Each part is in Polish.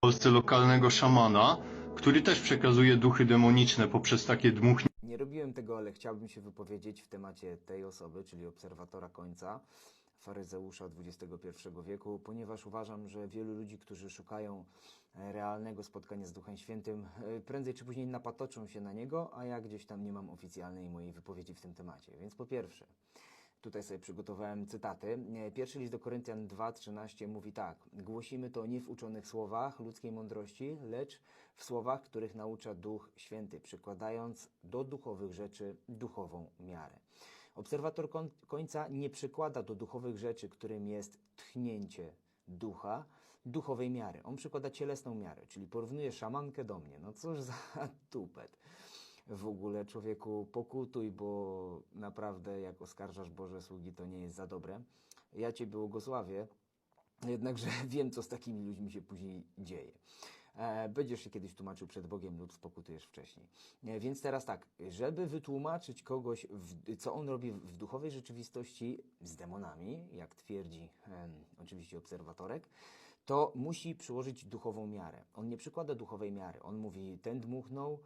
Polsce lokalnego szamana, który też przekazuje duchy demoniczne poprzez takie dmuchnięcia Nie robiłem tego, ale chciałbym się wypowiedzieć w temacie tej osoby, czyli obserwatora końca, faryzeusza XXI wieku, ponieważ uważam, że wielu ludzi, którzy szukają e, realnego spotkania z Duchem Świętym, e, prędzej czy później napatoczą się na niego, a ja gdzieś tam nie mam oficjalnej mojej wypowiedzi w tym temacie. Więc po pierwsze, Tutaj sobie przygotowałem cytaty. E, Pierwszy list do Koryntian 2:13 mówi tak: Głosimy to nie w uczonych słowach ludzkiej mądrości, lecz w słowach, których naucza Duch Święty, przykładając do duchowych rzeczy duchową miarę. Obserwator koń- końca nie przykłada do duchowych rzeczy, którym jest tchnięcie ducha, duchowej miary. On przykłada cielesną miarę, czyli porównuje szamankę do mnie. No cóż za tupet w ogóle człowieku pokutuj, bo naprawdę jak oskarżasz Boże sługi, to nie jest za dobre. Ja Cię błogosławię, jednakże wiem, co z takimi ludźmi się później dzieje. E, Będziesz się kiedyś tłumaczył przed Bogiem lub spokutujesz wcześniej. E, Więc teraz tak, żeby wytłumaczyć kogoś, co on robi w duchowej rzeczywistości z demonami, jak twierdzi oczywiście obserwatorek, to musi przyłożyć duchową miarę. On nie przykłada duchowej miary. On mówi, ten dmuchnął,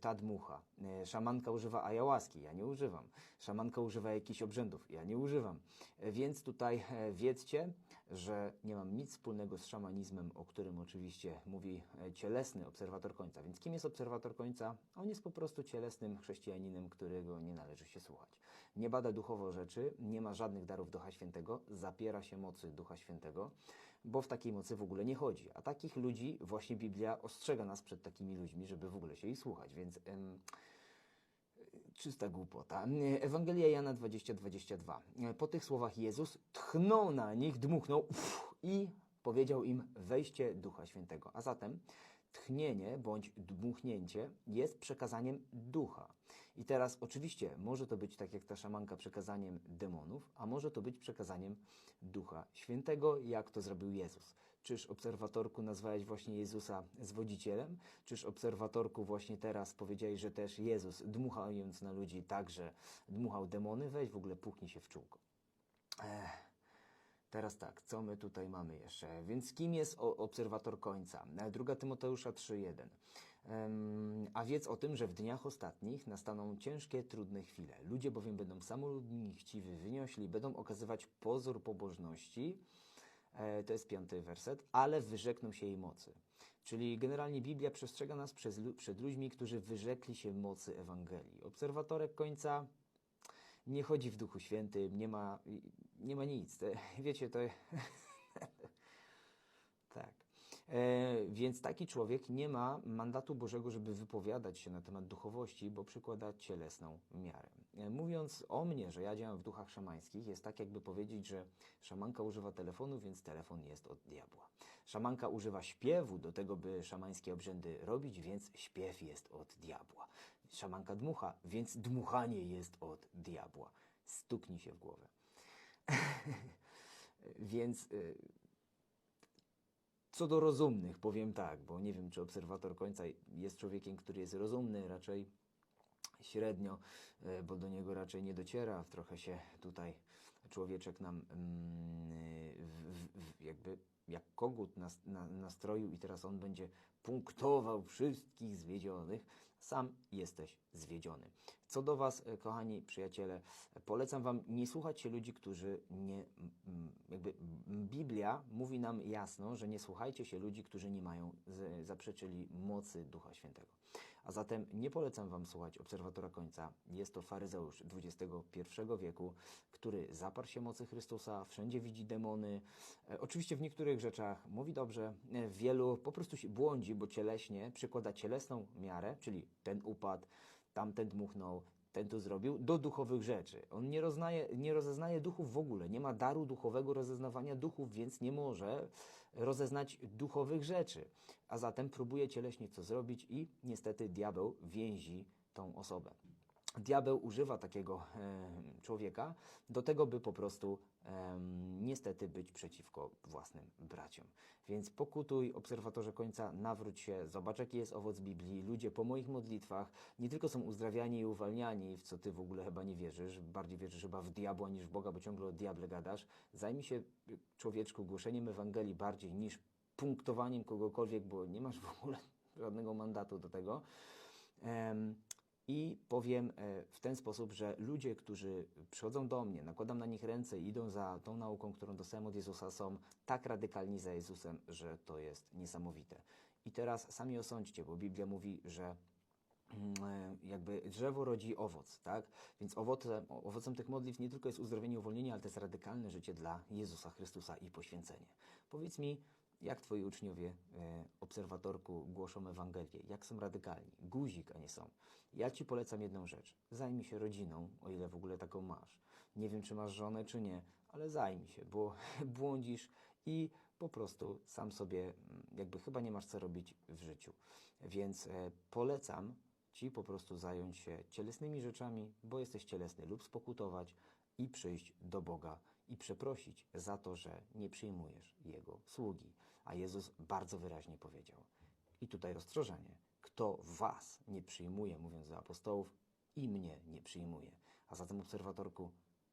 ta dmucha. E, Szamanka używa ayahuaski, ja nie używam. Szamanka używa jakichś obrzędów, ja nie używam. E, Więc tutaj e, wiedzcie, że nie mam nic wspólnego z szamanizmem, o którym oczywiście mówi cielesny obserwator końca. Więc kim jest obserwator końca? On jest po prostu cielesnym chrześcijaninem, którego nie należy się słuchać. Nie bada duchowo rzeczy, nie ma żadnych darów Ducha Świętego, zapiera się mocy Ducha Świętego, bo w takiej mocy w ogóle nie chodzi. A takich ludzi właśnie Biblia ostrzega nas przed takimi ludźmi, żeby w ogóle się ich słuchać. Więc em, czysta głupota. Ewangelia Jana 20-22. Po tych słowach Jezus tchnął na nich, dmuchnął uff, i powiedział im wejście Ducha Świętego. A zatem tchnienie bądź dmuchnięcie jest przekazaniem ducha. I teraz oczywiście może to być tak jak ta szamanka przekazaniem demonów, a może to być przekazaniem Ducha Świętego, jak to zrobił Jezus. Czyż obserwatorku nazwałeś właśnie Jezusa zwodzicielem? Czyż obserwatorku właśnie teraz powiedziałeś, że też Jezus dmuchając na ludzi także dmuchał demony? Weź w ogóle puchnij się w czółko. Ech. Teraz tak, co my tutaj mamy jeszcze? Więc kim jest obserwator końca? Druga Tymoteusza 3.1. A wiedz o tym, że w dniach ostatnich nastaną ciężkie, trudne chwile. Ludzie bowiem będą samolubni, chciwi, wyniośli, będą okazywać pozór pobożności. E, To jest piąty werset, ale wyrzekną się jej mocy. Czyli generalnie Biblia przestrzega nas przed ludźmi, którzy wyrzekli się mocy Ewangelii. Obserwatorek końca nie chodzi w Duchu Świętym, nie ma, nie ma nic. Wiecie, to. E, więc taki człowiek nie ma mandatu Bożego, żeby wypowiadać się na temat duchowości, bo przykłada cielesną miarę. E, mówiąc o mnie, że ja działam w duchach szamańskich, jest tak, jakby powiedzieć, że szamanka używa telefonu, więc telefon jest od diabła. Szamanka używa śpiewu do tego, by szamańskie obrzędy robić, więc śpiew jest od diabła. Szamanka dmucha, więc dmuchanie jest od diabła. Stuknij się w głowę. więc y, co do rozumnych, powiem tak, bo nie wiem, czy obserwator końca jest człowiekiem, który jest rozumny, raczej średnio, e, bo do niego raczej nie dociera. Trochę się tutaj człowieczek nam mm, jakby jak kogut na, nastroił i teraz on będzie punktował wszystkich zwiedzionych. Sam jesteś zwiedziony. Co do Was, e, kochani przyjaciele, polecam Wam nie słuchać się ludzi, którzy nie. Jakby Biblia mówi nam jasno, że nie słuchajcie się ludzi, którzy nie mają, z- zaprzeczyli mocy Ducha Świętego. A zatem nie polecam Wam słuchać obserwatora końca. Jest to faryzeusz XXI wieku, który zaparł się mocy Chrystusa, wszędzie widzi demony. E, oczywiście w niektórych rzeczach mówi dobrze, e, w wielu po prostu się błądzi, bo cieleśnie przykłada cielesną miarę, czyli ten upadł, tamten dmuchnął, ten tu zrobił, do duchowych rzeczy. On nie, roznaje, nie rozeznaje duchów w ogóle, nie ma daru duchowego rozeznawania duchów, więc nie może rozeznać duchowych rzeczy. A zatem próbuje cieleśnie co zrobić i niestety diabeł więzi tą osobę. Diabeł używa takiego e, człowieka do tego, by po prostu niestety być przeciwko własnym braciom. Więc pokutuj, obserwatorze końca, nawróć się, zobacz jaki jest owoc Biblii. Ludzie po moich modlitwach nie tylko są uzdrawiani i uwalniani, w co ty w ogóle chyba nie wierzysz, bardziej wierzysz chyba w diabła niż w Boga, bo ciągle o diable gadasz. Zajmij się, człowieczku, głoszeniem Ewangelii bardziej niż punktowaniem kogokolwiek, bo nie masz w ogóle żadnego mandatu do tego. Em, I powiem e, w ten sposób, że ludzie, którzy przychodzą do mnie, nakładam na nich ręce i idą za tą nauką, którą dostałem od Jezusa, są tak radykalni za Jezusem, że to jest niesamowite. I teraz sami osądźcie, bo Biblia mówi, że mm, e, jakby drzewo rodzi owoc, tak? Więc owocem, owocem tych modlitw nie tylko jest uzdrowienie, uwolnienie, ale to jest radykalne życie dla Jezusa Chrystusa i poświęcenie. Powiedz mi, jak twoi uczniowie, e, obserwatorku, głoszą Ewangelię? Jak są radykalni? Guzik, a nie są. Ja ci polecam jedną rzecz. Zajmij się rodziną, o ile w ogóle taką masz. Nie wiem, czy masz żonę, czy nie, ale zajmij się, bo błądzisz i po prostu sam sobie mm, jakby chyba nie masz co robić w życiu. Więc e, polecam Ci po prostu zająć się cielesnymi rzeczami, bo jesteś cielesny, lub spokutować i przyjść do Boga i przeprosić za to, że nie przyjmujesz Jego sługi. A Jezus bardzo wyraźnie powiedział. I tutaj rozstrzeżenie. Kto was nie przyjmuje, mówiąc do apostołów, i mnie nie przyjmuje. A zatem, obserwatorku,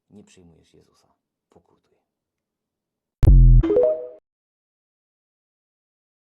nie przyjmujesz Jezusa. Pokutuj.